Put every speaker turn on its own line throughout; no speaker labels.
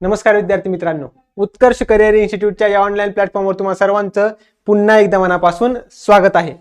नमस्कार विद्यार्थी मित्रांनो. उत्कर्ष करिअर इन्स्टिट्यूटच्या या ऑनलाईन प्लॅटफॉर्मवर तुम्हाला सर्वांचं पुन्हा एकदा मनापासून स्वागत आहे.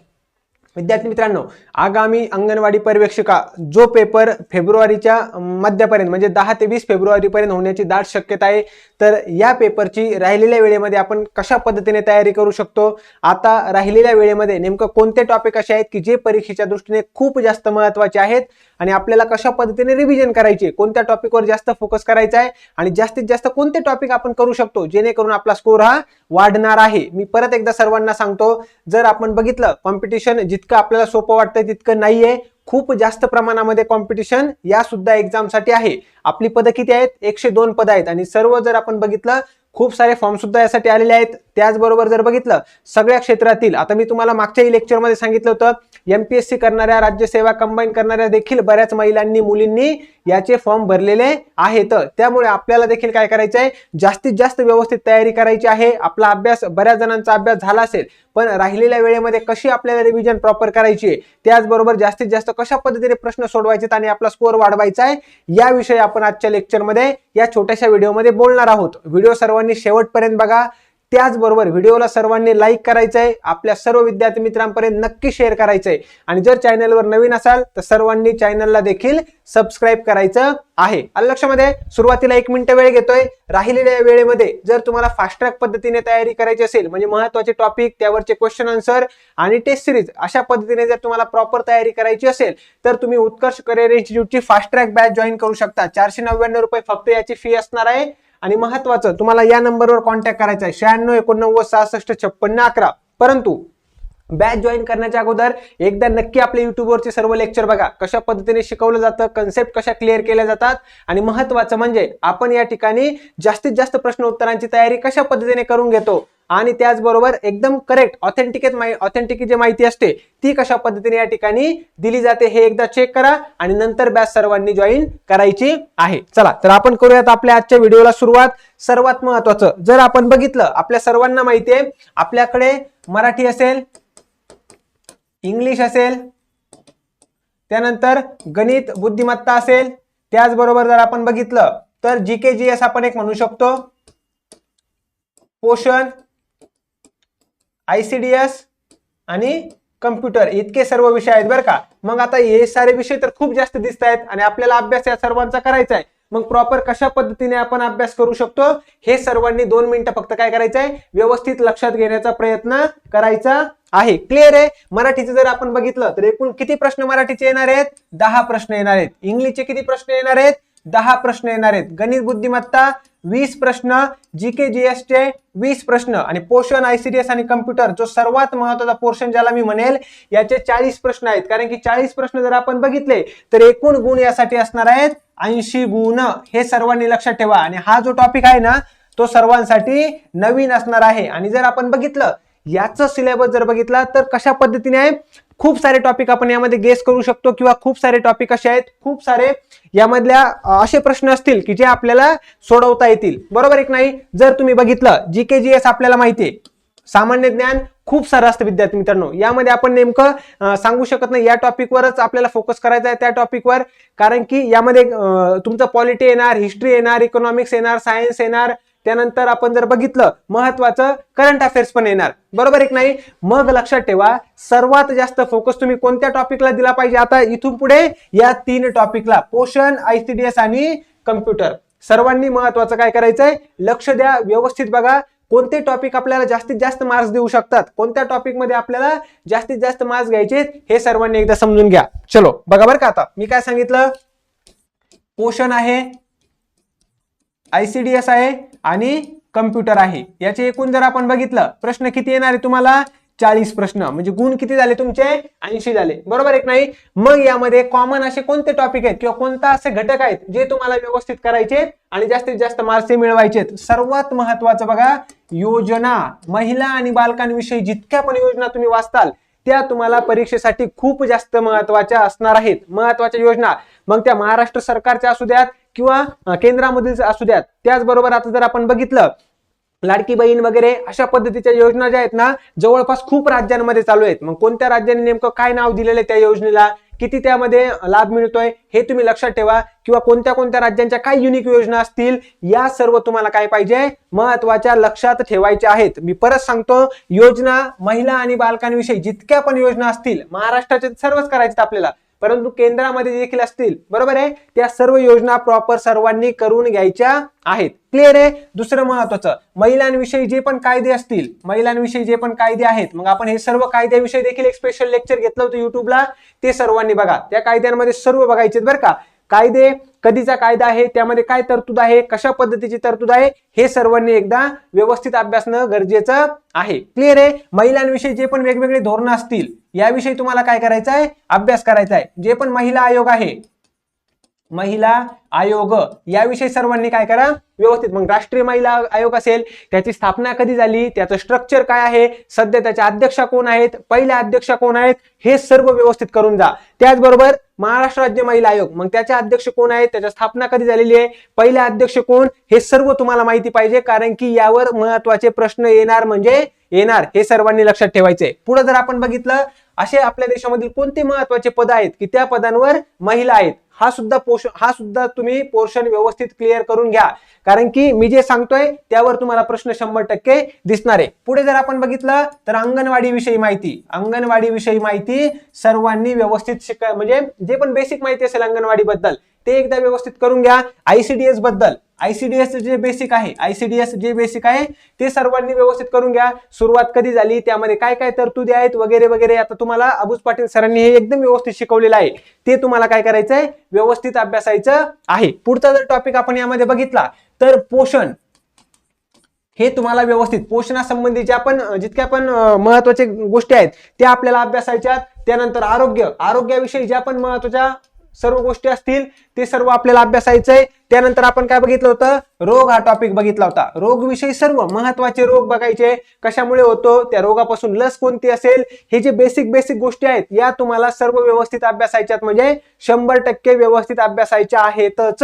विद्यार्थी मित्रांनो आगामी अंगणवाडी पर्यवेक्षिका जो पेपर फेब्रुवारीच्या मध्यापर्यंत म्हणजे दहा ते वीस फेब्रुवारीपर्यंत होण्याची दाट शक्यता आहे तर या पेपरची राहिलेल्या वेळेमध्ये आपण कशा पद्धतीने तयारी करू शकतो? आता राहिलेल्या वेळेमध्ये नेमकं कोणते टॉपिक असे आहेत की जे परीक्षेच्या दृष्टीने खूप जास्त महत्त्वाचे आहेत? आणि आपल्याला कशा पद्धतीने रिव्हिजन करायचे? कोणत्या टॉपिकवर जास्त फोकस करायचा आहे? आणि जास्तीत जास्त कोणते टॉपिक आपण करू शकतो? जेणेकरून आपला स्कोर हा वाढणार आहे. मी परत एकदा सर्वांना सांगतो जर आपण बघितलं कॉम्पिटिशन जितकं आपल्याला सोपं वाटतं तितकं नाहीये. खूप जास्त प्रमाणामध्ये कॉम्पिटिशन या सुद्धा एक्झामसाठी आहे. आपली पदं किती आहेत? एकशे दोन पदं आहेत. आणि सर्व जर आपण बघितलं खूप सारे फॉर्म सुद्धा यासाठी आलेले आहेत. त्याचबरोबर जर बघितलं सगळ्या क्षेत्रातील आता मी तुम्हाला मागच्याही लेक्चरमध्ये सांगितलं होतं एम पी एस सी करणाऱ्या राज्यसेवा कंबाईन करणाऱ्या देखील बऱ्याच महिलांनी मुलींनी याचे फॉर्म भरलेले आहेत. त्यामुळे आपल्याला देखील काय करायचं आहे? जास्तीत जास्त व्यवस्थित तयारी करायची आहे. आपला अभ्यास बऱ्याच जणांचा अभ्यास झाला असेल पण राहिलेल्या वेळेमध्ये कशी आपल्याला रिव्हिजन प्रॉपर करायची आहे? त्याचबरोबर जास्तीत जास्त कशा पद्धतीने प्रश्न सोडवायचे आणि आपला स्कोअर वाढवायचा आहे? याविषयी आपण आजच्या लेक्चरमध्ये या छोट्याशा व्हिडिओमध्ये बोलणार आहोत. व्हिडिओ सर्वांनी शेवटपर्यंत बघा. त्याचबरोबर व्हिडिओला सर्वांनी लाईक करायचं आहे आपल्या सर्व विद्यार्थी मित्रांपर्यंत नक्की शेअर करायचं आहे आणि जर चॅनलवर नवीन असाल तर सर्वांनी चॅनलला देखील सबस्क्राईब करायचं आहे. लक्षामध्ये सुरुवातीला एक मिनिट वेळ घेतोय. राहिलेल्या वेळेमध्ये जर तुम्हाला फास्ट ट्रॅक पद्धतीने तयारी करायची असेल म्हणजे महत्त्वाचे टॉपिक त्यावरचे क्वेश्चन आन्सर आणि टेस्ट सिरीज अशा पद्धतीने जर तुम्हाला प्रॉपर तयारी करायची असेल तर तुम्ही उत्कर्ष करिअर इन्स्टिट्यूटची फास्ट ट्रॅक बॅच जॉईन करू शकता. चारशे नव्याण्णव रुपये फक्त याची फी असणार आहे. आणि महत्वाचं तुम्हाला या नंबरवर कॉन्टॅक्ट करायचा आहे. शहाण्णव एकोणनव्वद सहासष्ट छप्पन्न अकरा. परंतु बॅच जॉईन करण्याच्या अगोदर एकदा नक्की आपल्या युट्यूबवरचे सर्व लेक्चर बघा. कशा पद्धतीने शिकवलं जातं कन्सेप्ट कशा क्लिअर केल्या जातात आणि महत्वाचं म्हणजे आपण या ठिकाणी जास्तीत जास्त प्रश्न उत्तरांची तयारी कशा पद्धतीने करून घेतो? आणि त्याचबरोबर एकदम करेक्ट ऑथेंटिकेट ऑथेंटिक जी माहिती असते ती कशा पद्धतीने या ठिकाणी दिली जाते हे एकदा चेक करा आणि नंतर बॅच सर्वांनी जॉईन करायची आहे. चला तर आपण करूयात आपल्या आजच्या व्हिडिओला सुरुवात. सर्वात महत्वाचं जर आपण बघितलं आपल्या सर्वांना माहिती आहे आपल्याकडे मराठी असेल इंग्लिश असेल त्यानंतर गणित बुद्धिमत्ता असेल त्याचबरोबर जर आपण बघितलं तर जी के जी एस आपण एक म्हणू शकतो. पोषण आयसीडीएस आणि कम्प्युटर इतके सर्व विषय आहेत बरं का. मग आता हे सारे विषय तर खूप जास्त दिसत आहेत आणि आपल्याला अभ्यास या सर्वांचा करायचा आहे मग प्रॉपर कशा पद्धतीने आपण अभ्यास करू शकतो? हे सर्वांनी दोन मिनिटं फक्त काय करायचं आहे व्यवस्थित लक्षात घेण्याचा प्रयत्न करायचा आहे. क्लिअर आहे? मराठीचं जर आपण बघितलं तर एकूण किती प्रश्न मराठीचे येणार आहेत? दहा प्रश्न येणार आहेत. इंग्लिशचे किती प्रश्न येणार आहेत? दहा प्रश्न येणार आहेत. गणित बुद्धिमत्ता वीस प्रश्न जी के जी एस चे वीस प्रश्न आणि पोषण आयसीडीएस आणि कम्प्युटर जो सर्वात महत्त्वाचा पोर्शन ज्याला मी म्हणेल याचे चाळीस प्रश्न आहेत. कारण की चाळीस प्रश्न जर आपण बघितले तर एकूण गुण यासाठी असणार आहेत ऐंशी गुण. हे सर्वांनी लक्षात ठेवा. आणि हा जो टॉपिक आहे ना तो सर्वांसाठी नवीन असणार आहे. आणि जर आपण बघितलं याचं सिलेबस जर बघितला तर कशा पद्धतीने आहे? खूप सारे टॉपिक आपण यामध्ये गेस करू शकतो किंवा खूप सारे टॉपिक असे आहेत. खूप सारे यामधल्या असे प्रश्न असतील की जे आपल्याला सोडवता येतील. बरोबर एक नाही? जर तुम्ही बघितलं जी के जी एस आपल्याला माहिती आहे सामान्य ज्ञान खूप सारं असतं विद्यार्थी मित्रांनो. यामध्ये आपण नेमकं सांगू शकत नाही. या टॉपिकवरच आपल्याला फोकस करायचा आहे त्या टॉपिकवर कारण की यामध्ये तुमचं पॉलिटी येणार हिस्ट्री येणार इकॉनॉमिक्स येणार सायन्स येणार त्यानंतर आपण जर बघितलं महत्वाचं करंट अफेअर्स पण येणार. बरोबर एक नाही? मग लक्षात ठेवा सर्वात जास्त फोकस तुम्ही कोणत्या टॉपिकला दिला पाहिजे? आता इथून पुढे या तीन टॉपिकला पोषण आयसीडीएस आणि कम्प्युटर सर्वांनी महत्वाचं काय करायचंय? लक्ष द्या व्यवस्थित बघा कोणते टॉपिक आपल्याला जास्तीत जास्त मार्क्स देऊ शकतात? कोणत्या टॉपिकमध्ये आपल्याला जास्तीत जास्त मार्क्स घ्यायचे हे सर्वांनी एकदा समजून घ्या. चलो बघा बरं का आता. मी काय सांगितलं? पोषण आहे आयसीडीएस आहे आणि कम्प्युटर आहे. याचे एकूण जर आपण बघितलं प्रश्न किती येणार आहे तुम्हाला? चाळीस प्रश्न. म्हणजे गुण किती झाले तुमचे? ऐंशी झाले. बरोबर एक नाही? मग यामध्ये कॉमन असे कोणते टॉपिक आहेत किंवा कोणता असे घटक आहेत जे तुम्हाला व्यवस्थित करायचे आणि जास्तीत जास्त मार्क्स मिळवायचे सर्वात महत्वाचं बघा योजना. महिला आणि बालकांविषयी जितक्या पण योजना तुम्ही वाचताल त्या तुम्हाला परीक्षेसाठी खूप जास्त महत्त्वाच्या असणार आहेत. महत्त्वाच्या योजना. मग त्या महाराष्ट्र सरकारच्या असू द्यात किंवा केंद्रामधील असू द्यात. त्याचबरोबर आता जर आपण बघितलं लाडकी बहीण वगैरे अशा पद्धतीच्या योजना ज्या आहेत ना जवळपास खूप राज्यांमध्ये चालू आहेत. मग कोणत्या राज्याने नेमकं काय नाव दिलेलं आहे त्या योजनेला? किती त्यामध्ये लाभ मिळतोय? हे तुम्ही लक्षात ठेवा. किंवा कोणत्या कोणत्या राज्यांच्या काय युनिक योजना असतील? या सर्व तुम्हाला काय पाहिजे? महत्त्वाच्या लक्षात ठेवायच्या आहेत. मी परत सांगतो योजना महिला आणि बालकांविषयी जितक्या पण योजना असतील महाराष्ट्राच्या सर्वच करायच्यात आपल्याला. परंतु केंद्रामध्ये देखील असतील. बरोबर आहे? त्या सर्व योजना प्रॉपर सर्वांनी करून घ्यायच्या आहेत. क्लिअर आहे? दुसरं महत्वाचं महिलांविषयी जे पण कायदे असतील महिलांविषयी जे पण कायदे आहेत मग आपण हे सर्व कायद्याविषयी देखील एक स्पेशल लेक्चर घेतलं होतं युट्यूबला ते सर्वांनी बघा. त्या कायद्यांमध्ये सर्व बघायचे बरं का. कायदे कधीचा कायदा आहे त्यामध्ये काय तरतूद आहे कशा पद्धतीची तरतूद आहे हे सर्वांनी एकदा व्यवस्थित अभ्यासणं गरजेचं आहे. क्लिअर आहे? महिलांविषयी जे पण वेगवेगळे धोरणं असतील याविषयी तुम्हाला काय करायचं आहे अभ्यास करायचा आहे जे पण महिला आयोग आहे महिला आयोग. याविषयी सर्वांनी काय करा? व्यवस्थित. मग राष्ट्रीय महिला आयोग असेल त्याची स्थापना कधी झाली? त्याचं स्ट्रक्चर काय आहे? सध्या त्याच्या अध्यक्षा कोण आहेत? पहिल्या अध्यक्षा कोण आहेत? हे सर्व व्यवस्थित करून जा. त्याचबरोबर महाराष्ट्र राज्य महिला आयोग. मग त्याचे अध्यक्ष कोण आहेत? त्याच्या स्थापना कधी झालेली आहे? पहिल्या अध्यक्ष कोण? हे सर्व तुम्हाला माहिती पाहिजे कारण की यावर महत्त्वाचे प्रश्न येणार म्हणजे येणार. हे सर्वांनी लक्षात ठेवायचे. पुढे जर आपण बघितलं असे आपल्या देशामधील कोणते महत्त्वाचे पद आहेत? की त्या पदांवर महिला आहेत. हा सुद्धा पोष हा सुद्धा तुम्ही पोर्शन व्यवस्थित क्लिअर करून घ्या. कारण की मी जे सांगतोय त्यावर तुम्हाला प्रश्न शंभर टक्के दिसणार आहे. पुढे जर आपण बघितलं तर अंगणवाडीविषयी माहिती. अंगणवाडीविषयी माहिती सर्वांनी व्यवस्थित शिका म्हणजे जे पण बेसिक माहिती असेल अंगणवाडीबद्दल ते एकदा व्यवस्थित करून घ्या. आयसीडीएसबद्दल. आयसीडीएस जे बेसिक आहे आयसीडीएस जे बेसिक आहे ते सर्वांनी व्यवस्थित करून घ्या. सुरुवात कधी झाली त्यामध्ये काय काय तरतुदी आहेत वगैरे वगैरे आता तुम्हाला अबुज पाटील सरांनी हे एकदम व्यवस्थित शिकवलेलं आहे. ते तुम्हाला काय करायचं आहे व्यवस्थित अभ्यासायचं आहे. पुढचा जर टॉपिक आपण यामध्ये बघितला तर पोषण. हे तुम्हाला व्यवस्थित पोषणासंबंधी ज्या पण जितक्या पण महत्त्वाच्या गोष्टी आहेत त्या आपल्याला अभ्यासायच्या त्यानंतर आरोग्य. आरोग्याविषयी ज्या पण महत्त्वाच्या सर्व गोष्टी असतील ते सर्व आपल्याला अभ्यासायचंय. त्यानंतर आपण काय बघितलं होतं? रोग हा टॉपिक बघितला होता. रोग विषयी सर्व महत्त्वाचे रोग बघायचे. कशामुळे होतो? त्या रोगापासून लस कोणती असेल? हे जे बेसिक बेसिक गोष्टी आहेत या तुम्हाला सर्व व्यवस्थित अभ्यासायच्यात. म्हणजे शंभर टक्के व्यवस्थित अभ्यासायच्या आहेतच.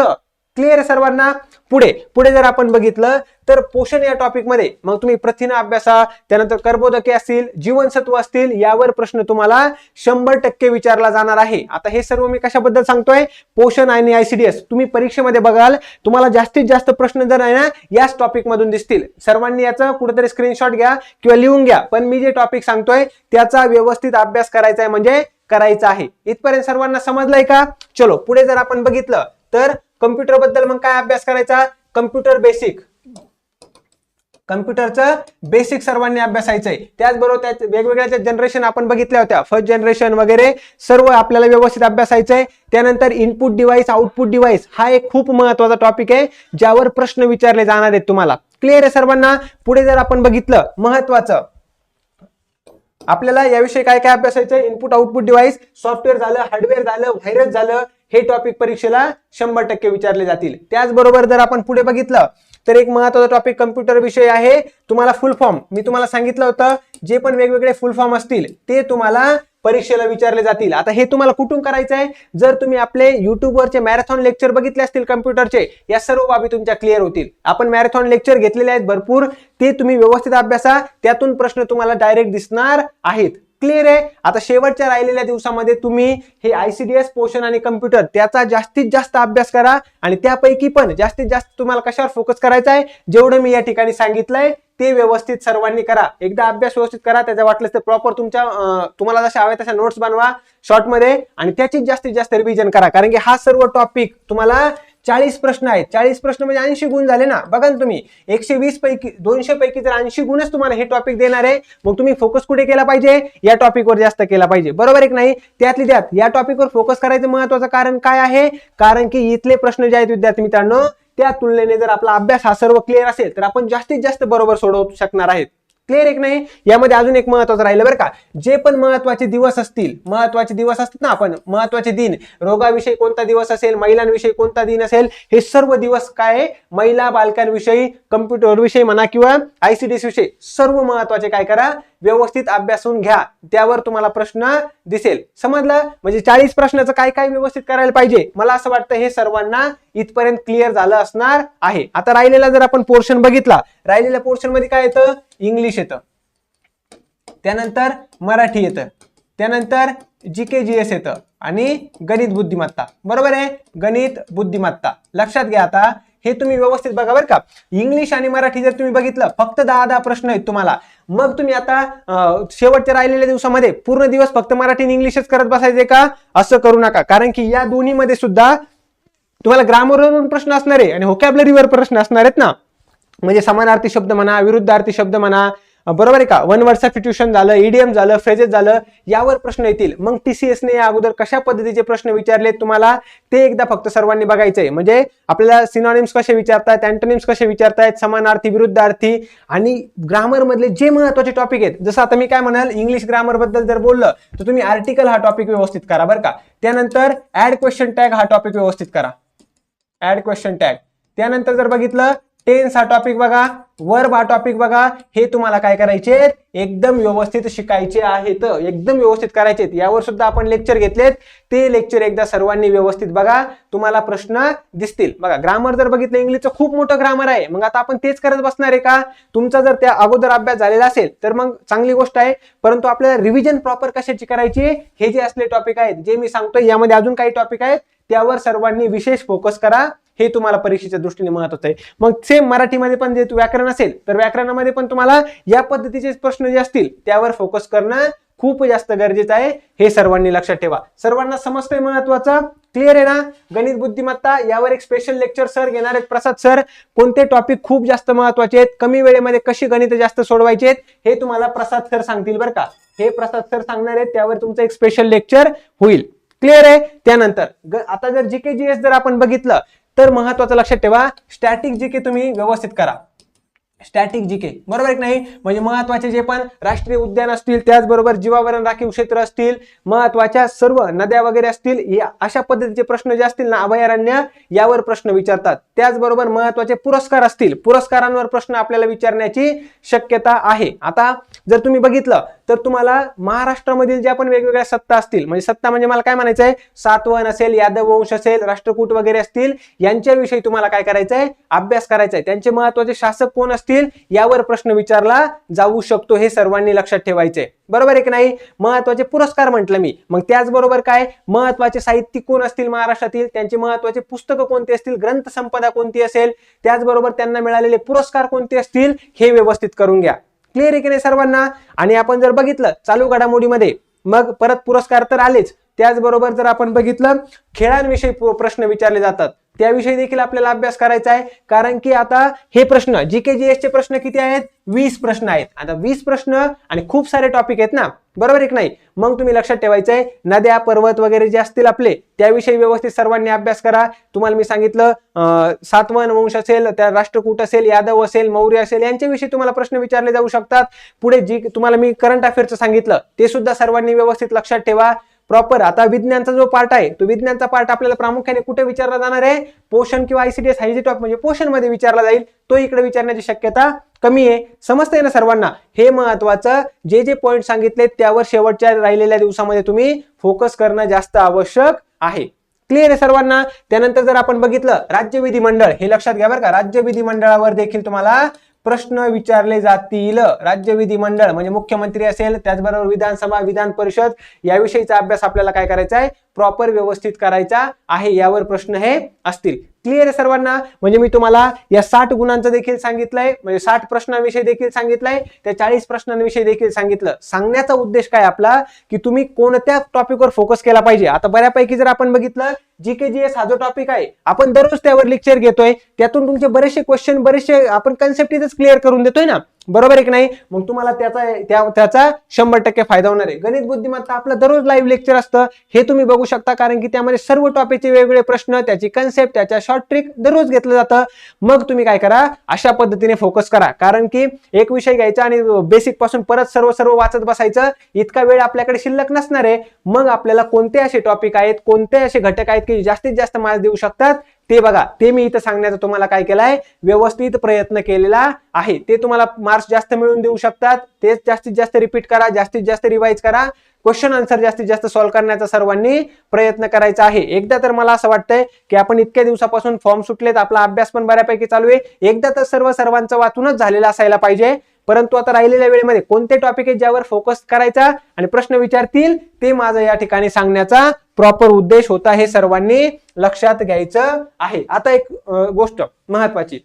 क्लिअर आहे सर्वांना? पुढे पुढे जर आपण बघितलं तर पोषण या टॉपिकमध्ये मग तुम्ही प्रथिना अभ्यासा त्यानंतर कर्बोदके असतील जीवनसत्व असतील यावर प्रश्न तुम्हाला शंभर टक्के विचारला जाणार आहे. आता हे सर्व मी कशाबद्दल सांगतोय? पोषण आणि आयसीडीएस तुम्ही परीक्षेमध्ये बघाल तुम्हाला जास्तीत जास्त प्रश्न जर आहे ना याच टॉपिकमधून दिसतील. सर्वांनी याचा कुठेतरी स्क्रीनशॉट घ्या किंवा लिहून घ्या. पण मी जे टॉपिक सांगतोय त्याचा व्यवस्थित अभ्यास करायचा आहे म्हणजे करायचा आहे. इथपर्यंत सर्वांना समजलंय का? चलो पुढे जर आपण बघितलं तर कम्प्युटरबद्दल मग काय अभ्यास करायचा? कम्प्युटर बेसिक कम्प्युटरचं बेसिक सर्वांनी अभ्यासायचंय. त्याचबरोबर त्या वेगवेगळ्या जनरेशन आपण बघितल्या होत्या फर्स्ट जनरेशन वगैरे सर्व आपल्याला व्यवस्थित अभ्यासायचंय. त्यानंतर इनपुट डिव्हाइस आउटपुट डिव्हाइस हा एक खूप महत्त्वाचा टॉपिक आहे ज्यावर प्रश्न विचारले जाणार आहेत तुम्हाला. क्लिअर आहे सर्वांना? पुढे जर आपण बघितलं महत्वाचं. आपल्याला याविषयी काय काय अभ्यासायचं इनपुट आउटपुट डिव्हाइस सॉफ्टवेअर झालं हार्डवेअर झालं व्हायरस झालं हे टॉपिक परीक्षेला शंभर टक्के विचारले जातील. त्याचबरोबर जर आपण पुढे बघितलं तर एक महत्त्वाचा टॉपिक कम्प्युटर विषय आहे. तुम्हाला फुल फॉर्म मी तुम्हाला सांगितलं होतं जे पण वेगवेगळे फुल फॉर्म असतील ते तुम्हाला परीक्षेला विचारले जातील. आता हे तुम्हाला कुठून करायचं आहे? जर तुम्ही आपले युट्यूबवरचे मॅरेथॉन लेक्चर बघितले असतील कम्प्युटरचे या सर्व बाबी तुमच्या क्लिअर होतील. आपण मॅरेथॉन लेक्चर घेतलेले आहेत भरपूर. ते तुम्ही व्यवस्थित अभ्यासा. त्यातून प्रश्न तुम्हाला डायरेक्ट दिसणार आहेत. क्लिअर आहे? आता शेवटच्या राहिलेल्या दिवसामध्ये तुम्ही हे आयसीडीएस पोषण आणि कम्प्युटर त्याचा जास्तीत जास्त अभ्यास करा आणि त्यापैकी पण जास्तीत जास्त तुम्हाला कशावर फोकस करायचा आहे? जेवढं मी या ठिकाणी सांगितलंय ते व्यवस्थित सर्वांनी करा. एकदा अभ्यास व्यवस्थित करा त्याचा वाटलंच तर प्रॉपर तुमच्या तुम्हाला जशा हव्या तशा नोट्स बनवा शॉर्टमध्ये आणि त्याची जास्तीत जास्त रिव्हिजन करा. कारण की हा सर्व टॉपिक तुम्हाला चाळीस प्रश्न आहेत. चाळीस प्रश्न म्हणजे ऐंशी गुण झाले ना. बघा ना तुम्ही. एकशे वीस पैकी दोनशे पैकी जर ऐंशी गुणच तुम्हाला हे टॉपिक देणार आहे मग तुम्ही फोकस कुठे केला पाहिजे? या टॉपिकवर जास्त केला पाहिजे. बरोबर एक नाही? त्यातली त्यात. या टॉपिकवर फोकस करायचं महत्वाचं कारण काय आहे? कारण की इथले प्रश्न जे आहेत विद्यार्थी मित्रांनो त्या तुलनेने जर आपला अभ्यास हा सर्व क्लिअर असेल तर आपण जास्तीत जास्त बरोबर सोडवू शकणार आहेत. क्लिअर एक नाही? यामध्ये अजून एक महत्वाचं राहिलं बरं का. जे पण महत्त्वाचे दिवस असतील महत्त्वाचे दिवस असतात ना आपण महत्त्वाचे दिन रोगाविषयी कोणता दिवस असेल महिलांविषयी कोणता दिन असेल हे सर्व दिवस काय महिला बालकांविषयी कम्प्युटर विषयी म्हणा किंवा आयसीडीएस विषयी सर्व महत्त्वाचे काय करा? व्यवस्थित अभ्यासून घ्या. त्यावर तुम्हाला प्रश्न दिसेल. समजलं? म्हणजे चाळीस प्रश्नाचं काय काय व्यवस्थित करायला पाहिजे? मला असं वाटतं हे सर्वांना इथपर्यंत क्लिअर झालं असणार आहे. आता राहिलेला जर आपण पोर्शन बघितला राहिलेल्या पोर्शनमध्ये काय येतं? इंग्लिश येतं. त्यानंतर मराठी येतं. त्यानंतर जी के जी एस येतं. आणि गणित बुद्धिमत्ता. बरोबर आहे? गणित बुद्धिमत्ता. लक्षात घ्या आता. हे तुम्ही व्यवस्थित बघा बरं का. इंग्लिश आणि मराठी जर तुम्ही बघितलं फक्त दहा दहा प्रश्न आहेत तुम्हाला. मग तुम्ही आता शेवटच्या राहिलेल्या दिवसामध्ये पूर्ण दिवस फक्त मराठी आणि इंग्लिशच करत बसायचे का? असं करू नका. कारण की या दोन्हीमध्ये सुद्धा तुम्हाला ग्रामरवर प्रश्न असणार आहे आणि होकॅबलरीवर प्रश्न असणार आहेत ना. म्हणजे समानार्थी शब्द म्हणा विरुद्धार्थी शब्द म्हणा बरोबर आहे का? वन वर्ड सबस्टिट्यूशन झालं ईडीएम झालं फ्रेजेस झालं यावर प्रश्न येतील. मग टीसीएसने या अगोदर कशा पद्धतीचे प्रश्न विचारले तुम्हाला? ते एकदा फक्त सर्वांनी बघायचंय. म्हणजे आपल्याला सिनॉनिम्स कसे विचारतायत अँटोनिम्स कसे विचारतायत समानार्थी विरुद्धार्थी आणि ग्रामर मधले जे महत्त्वाचे टॉपिक आहेत. जसं आता मी काय म्हणाल इंग्लिश ग्रामरबद्दल जर बोललं तर तुम्ही आर्टिकल हा टॉपिक व्यवस्थित करा बरं का. त्यानंतर ऍड क्वेश्चन टॅग हा टॉपिक व्यवस्थित करा. ऍड क्वेश्चन टॅग त्यानंतर जर बघितलं टेन्स हा टॉपिक बघा. वर्ब हा टॉपिक बघा. हे तुम्हाला काय करायचे एकदम व्यवस्थित शिकायचे आहेत. एकदम व्यवस्थित करायचे यावर सुद्धा आपण लेक्चर घेतलेत. ते लेक्चर एकदा सर्वांनी व्यवस्थित बघा. तुम्हाला प्रश्न दिसतील. बघा ग्रामर जर बघितलं इंग्लिशचं खूप मोठं ग्रामर आहे. मग आता आपण तेच करत बसणार आहे का? तुमचा जर त्या अगोदर अभ्यास झालेला असेल तर मग चांगली गोष्ट आहे. परंतु आपल्याला रिव्हिजन प्रॉपर कशाची करायची? हे जे असले टॉपिक आहेत जे मी सांगतोय यामध्ये अजून काही टॉपिक आहेत त्यावर सर्वांनी विशेष फोकस करा. हे तुम्हाला परीक्षेच्या दृष्टीने महत्वाचं आहे. मग सेम मराठीमध्ये पण जे व्याकरण असेल तर व्याकरणामध्ये पण तुम्हाला या पद्धतीचे प्रश्न जे असतील त्यावर फोकस करणं खूप जास्त गरजेचं आहे. हे सर्वांनी लक्षात ठेवा. सर्वांना समजतंय महत्वाचं. क्लिअर आहे ना? गणित बुद्धिमत्ता यावर एक स्पेशल लेक्चर सर घेणार आहेत प्रसाद सर कोणते टॉपिक खूप जास्त महत्त्वाचे आहेत? कमी वेळेमध्ये कशी गणित जास्त सोडवायचे आहेत? हे तुम्हाला प्रसाद सर सांगतील बरं का. हे प्रसाद सर सांगणार आहेत त्यावर तुमचं एक स्पेशल लेक्चर होईल. क्लिअर आहे? त्यानंतर आता जर जी जीएस जर आपण बघितलं तर महत्वाचं लक्षात ठेवा स्टॅटिक जीके तुम्ही व्यवस्थित करा. स्टॅटिक जीके बरोबर एक नाही? म्हणजे महत्त्वाचे जे पण राष्ट्रीय उद्यान असतील त्याचबरोबर जीवावरण राखीव क्षेत्र असतील महत्त्वाच्या सर्व नद्या वगैरे असतील या अशा पद्धतीचे प्रश्न जे असतील ना अभयारण्य यावर प्रश्न विचारतात. त्याचबरोबर महत्त्वाचे पुरस्कार असतील पुरस्कारांवर प्रश्न आपल्याला विचारण्याची शक्यता आहे. आता जर तुम्ही बघितलं तर तुम्हाला महाराष्ट्रामधील ज्या पण वेगवेगळ्या सत्ता असतील म्हणजे सत्ता म्हणजे मला काय म्हणायचं आहे? सातवन असेल यादव वंश असेल राष्ट्रकूट वगैरे असतील यांच्याविषयी तुम्हाला काय करायचं आहे? अभ्यास करायचा आहे. त्यांचे महत्त्वाचे शासक कोण असतील? यावर प्रश्न विचारला जाऊ शकतो हे सर्वांनी लक्षात ठेवायचे बरोबर आहे की नाही? महत्त्वाचे पुरस्कार म्हटलं मी. मग त्याचबरोबर काय? महत्त्वाचे साहित्यिक कोण असतील महाराष्ट्रातील? त्यांचे महत्त्वाचे पुस्तकं कोणती असतील? ग्रंथसंपदा कोणती असेल? त्याचबरोबर त्यांना मिळालेले पुरस्कार कोणते असतील? हे व्यवस्थित करून घ्या. क्लिअर आहे की नाही सर्वांना? आणि आपण जर बघितलं चालू घडामोडीमध्ये मग परत पुरस्कार तर आलेच. त्याचबरोबर जर आपण बघितलं खेळांविषयी प्रश्न विचारले जातात. त्याविषयी देखील आपल्याला अभ्यास करायचा आहे. कारण की आता हे प्रश्न जी के जी एसचे प्रश्न किती आहेत? वीस प्रश्न आहेत. आता वीस प्रश्न आणि खूप सारे टॉपिक आहेत ना? बरोबर एक नाही? मग तुम्ही लक्षात ठेवायचं आहे नद्या पर्वत वगैरे जे असतील आपले त्याविषयी व्यवस्थित सर्वांनी अभ्यास करा. तुम्हाला मी सांगितलं सातवन वंश असेल त्या राष्ट्रकूट असेल यादव असेल मौर्य असेल यांच्याविषयी तुम्हाला प्रश्न विचारले जाऊ शकतात. पुढे जी तुम्हाला मी करंट अफेअरचं सांगितलं ते सुद्धा सर्वांनी व्यवस्थित लक्षात ठेवा. प्रॉपर आता विज्ञानचा जो पार्ट आहे तो विज्ञानचा पार्ट आपल्याला प्रामुख्याने कुठे विचारला जाणार आहे? पोषण किंवा आयसीडीएस हायजी टॉप म्हणजे पोषणमध्ये विचारला जाईल. तो इकडे विचारण्याची शक्यता कमी आहे. समजतंय ना सर्वांना? हे महत्वाचं. जे जे पॉईंट सांगितले त्यावर शेवटच्या राहिलेल्या दिवसामध्ये तुम्ही फोकस करणं जास्त आवश्यक आहे. क्लिअर आहे सर्वांना? त्यानंतर जर आपण बघितलं राज्य विधिमंडळ हे लक्षात घ्या बरं का. राज्य विधिमंडळावर देखील तुम्हाला प्रश्न विचारले जातील. राज्य विधिमंडळ म्हणजे मुख्यमंत्री असेल त्याचबरोबर विधानसभा विधान परिषद याविषयीचा अभ्यास आपल्याला काय करायचा आहे? प्रॉपर व्यवस्थित करायचा आहे यावर प्रश्न हे असतील. क्लिअर आहे सर्वांना? म्हणजे मी तुम्हाला या साठ गुणांचं देखील सांगितलंय म्हणजे साठ प्रश्नांविषयी देखील सांगितलंय त्या चाळीस प्रश्नांविषयी देखील सांगितलं. सांगण्याचा उद्देश काय आपला? की तुम्ही कोणत्या टॉपिकवर फोकस केला पाहिजे? आता बऱ्यापैकी जर आपण बघितलं जी के जी एस हा जो टॉपिक आहे आपण दररोज त्यावर लेक्चर घेतोय त्यातून तुमचे बरेचसे क्वेश्चन बरेचसे आपण कन्सेप्ट इथेच क्लिअर करून देतोय ना? बरोबर आहे की नाही? मग तुम्हाला त्याचा त्या- त्याचा शंभर टक्के फायदा होणार आहे. गणित बुद्धिमत्ता आपलं दररोज लाईव्ह लेक्चर असतं हे तुम्ही बघू शकता कारण की त्यामध्ये सर्व टॉपिकचे वेगवेगळे प्रश्न त्याची कन्सेप्ट त्याच्या शॉर्ट ट्रिक दररोज घेतलं जातं. मग तुम्ही काय करा अशा पद्धतीने फोकस करा. कारण की एक विषय घ्यायचा आणि बेसिकपासून परत सर्व सर्व वाचत बसायचं. इतका वेळ आपल्याकडे शिल्लक नसणार आहे. मग आपल्याला कोणते असे टॉपिक आहेत कोणते असे घटक आहेत की जास्तीत जास्त मार्क्स देऊ शकतात? ते बघा. ते मी इथं सांगण्याचा तुम्हाला काय केलाय? व्यवस्थित प्रयत्न केलेला आहे. ते तुम्हाला मार्क्स जास्त मिळवून देऊ शकतात. तेच जास्तीत जास्त रिपीट करा जास्तीत जास्त रिवाईज करा. क्वेश्चन आन्सर जास्तीत जास्त सॉल्व्ह करण्याचा सर्वांनी प्रयत्न करायचा आहे. एकदा तर मला असं वाटतंय की आपण इतक्या दिवसापासून फॉर्म सुटलेत आपला अभ्यास पण बऱ्यापैकी चालू आहे. एकदा तर सर्व सर्वांचं वाचूनच झालेला असायला पाहिजे. परंतु आता राहिलेल्या वेळेमध्ये कोणते टॉपिक आहेत ज्यावर फोकस करायचा आणि प्रश्न विचारतील ते माझं या ठिकाणी सांगण्याचा प्रॉपर उद्देश होता हे सर्वांनी लक्षात घ्यायचं आहे. आता एक गोष्ट महत्वाची.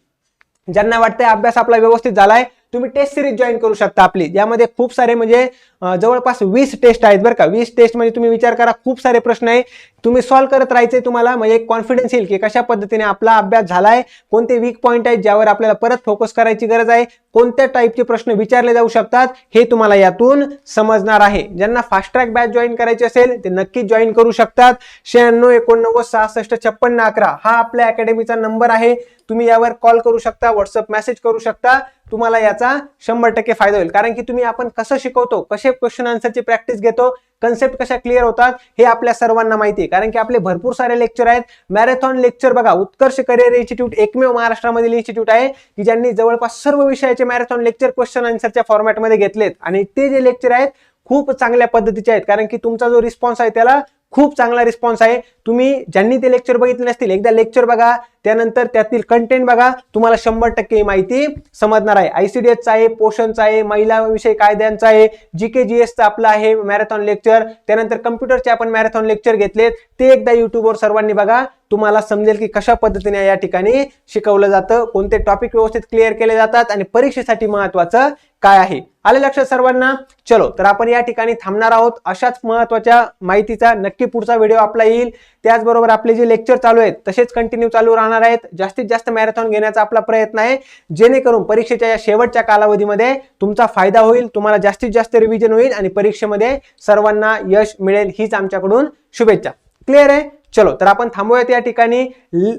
ज्यांना वाटतंय अभ्यास आपला व्यवस्थित झालाय तुम्ही टेस्ट सिरीज जॉईन करू शकता आपली. यामध्ये खूप सारे म्हणजे जवळपास वीस टेस्ट आहेत बरं का. वीस टेस्ट म्हणजे तुम्ही विचार करा खूप सारे प्रश्न आहे. तुम्ही सॉल्व्ह करत राहायचे तुम्हाला म्हणजे एक कॉन्फिडन्स येईल की कशा पद्धतीने आपला अभ्यास झालाय कोणते वीक पॉईंट आहेत ज्यावर आपल्याला परत फोकस करायची गरज आहे कोणत्या टाईपचे प्रश्न विचारले जाऊ शकतात हे तुम्हाला यातून समजणार आहे. ज्यांना फास्ट ट्रॅक बॅच जॉईन करायची असेल ते नक्कीच जॉईन करू शकतात. शहाण्णव एकोणनव्वद सहासष्ट छप्पन्न अकरा हा आपल्या अकॅडमीचा नंबर आहे. तुम्ही यावर कॉल करू शकता व्हॉट्सअप मेसेज करू शकता. तुम्हाला याचा शंभर टक्के फायदा होईल. कारण की तुम्ही आपण कसं शिकवतो कसे क्वेश्चन आन्सरची प्रॅक्टिस घेतो कन्सेप्ट कशा क्लिअर होतात हे आपल्या सर्वांना माहिती आहे. कारण की आपले भरपूर सारे लेक्चर आहेत. मॅरेथॉन लेक्चर बघा उत्कर्ष करिअर इन्स्टिट्यूट एकमेव महाराष्ट्रामधील इन्स्टिट्यूट आहे की ज्यांनी जवळपास सर्व विषयाचे मॅरेथॉन लेक्चर क्वेश्चन आन्सरच्या फॉर्मॅटमध्ये घेतलेत. आणि ते जे लेक्चर आहेत खूप चांगल्या पद्धतीचे आहेत. कारण की तुमचा जो रिस्पॉन्स आहे त्याला खूप चांगला रिस्पॉन्स आहे. तुम्ही ज्यांनी ते लेक्चर बघितले नसतील एकदा लेक्चर बघा त्यानंतर त्यातील कंटेंट बघा तुम्हाला शंभर टक्के ही माहिती समजणार आहे. आयसीडीएसचा आहे पोषणचा आहे महिला विषय कायद्यांचा आहे जी के जी एसचा आपला आहे मॅरेथॉन लेक्चर त्यानंतर कम्प्युटरचे आपण मॅरेथॉन लेक्चर घेतलेत ते एकदा युट्यूबवर सर्वांनी बघा. तुम्हाला समजेल की कशा पद्धतीने या ठिकाणी शिकवलं जातं कोणते टॉपिक व्यवस्थित क्लिअर केले जातात आणि परीक्षेसाठी महत्वाचं काय आहे. आले लक्षात सर्वांना? चलो तर आपण या ठिकाणी थांबणार आहोत. अशाच महत्त्वाच्या माहितीचा नक्की पुढचा व्हिडिओ आपला येईल. त्याचबरोबर आपले जे लेक्चर चालू आहेत तसेच कंटिन्यू चालू राहणार आहेत. जास्तीत जास्त मॅरेथॉन घेण्याचा आपला प्रयत्न आहे. जेणेकरून परीक्षेच्या या शेवटच्या कालावधीमध्ये तुमचा फायदा होईल तुम्हाला जास्तीत जास्त रिव्हिजन होईल आणि परीक्षेमध्ये सर्वांना यश मिळेल हीच आमच्याकडून शुभेच्छा. क्लिअर आहे? चलो तर आपण थांबूयात या ठिकाणी.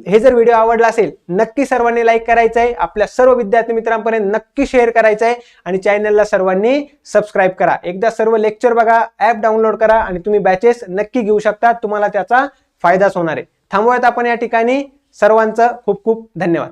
हे जर व्हिडिओ आवडला असेल नक्की सर्वांनी लाईक करायचं आहे आपल्या सर्व विद्यार्थी मित्रांपर्यंत नक्की शेअर करायचं आहे आणि चॅनलला सर्वांनी सबस्क्राईब करा. एकदा सर्व लेक्चर बघा ऍप डाउनलोड करा आणि तुम्ही बॅचेस नक्की घेऊ शकता. तुम्हाला त्याचा फायदाच होणार आहे. थांबूयात आपण या ठिकाणी. सर्वांचं खूप खूप धन्यवाद.